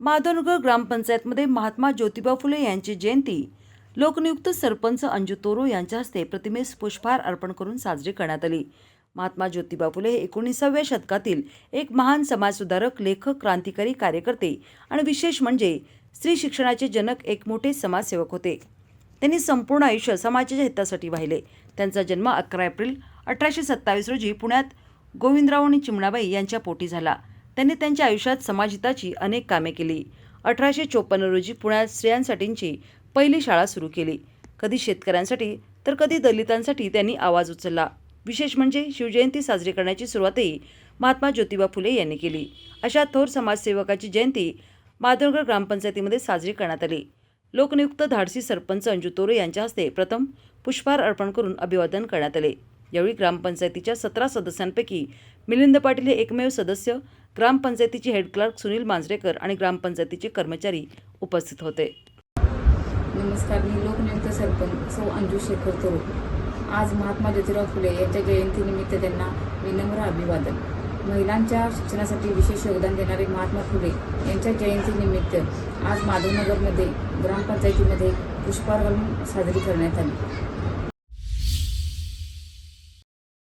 माधवनगर ग्रामपंचायतमध्ये महात्मा ज्योतिबा फुले यांची जयंती. लोकनियुक्त सरपंच अंजू तोरो यांच्या हस्ते प्रतिमेस पुष्पहार अर्पण करून साजरी करण्यात आली. महात्मा ज्योतिबा फुले हे एकोणीसाव्या शतकातील एक महान समाजसुधारक लेखक क्रांतिकारी कार्यकर्ते आणि विशेष म्हणजे स्त्री शिक्षणाचे जनक एक मोठे समाजसेवक होते. त्यांनी संपूर्ण आयुष्य समाजाच्या हितासाठी वाहिले. त्यांचा जन्म अकरा एप्रिल अठराशे सत्तावीस रोजी पुण्यात गोविंदराव आणि चिमणाबाई यांच्या पोटी झाला. त्यांनी त्यांच्या आयुष्यात समाजहिताची अनेक कामे केली. अठराशे चोपन्न रोजी पुण्यात स्त्रियांसाठीची पहिली शाळा सुरू केली. कधी शेतकऱ्यांसाठी तर कधी दलितांसाठी त्यांनी आवाज उचलला. विशेष म्हणजे शिवजयंती साजरी करण्याची सुरुवातही महात्मा ज्योतिबा फुले यांनी केली. अशा थोर समाजसेवकाची जयंती माधवगड ग्रामपंचायतीमध्ये साजरी करण्यात आली. लोकनियुक्त धाडसी सरपंच अंजू तोरे यांच्या हस्ते प्रथम पुष्पहार अर्पण करून अभिवादन करण्यात आले. यावेळी ग्रामपंचायतीच्या सतरा सदस्यांपैकी मिलिंद पाटील हे एकमेव सदस्य ग्रामपंचायतीचे हेड क्लर्क सुनील मांजरेकर आणि ग्रामपंचायतीचे कर्मचारी उपस्थित होते. नमस्कार मी लोकनियुक्त सरपंच सौ अंजू शेखर तोरू आज महात्मा ज्योतिराव फुले यांच्या जयंतीनिमित्त त्यांना विनम्र अभिवादन. महिलांच्या शिक्षणासाठी विशेष योगदान देणारे महात्मा फुले यांच्या जयंतीनिमित्त आज माधवनगरमध्ये ग्रामपंचायतीमध्ये पुष्पार्पण साजरी करण्यात आली.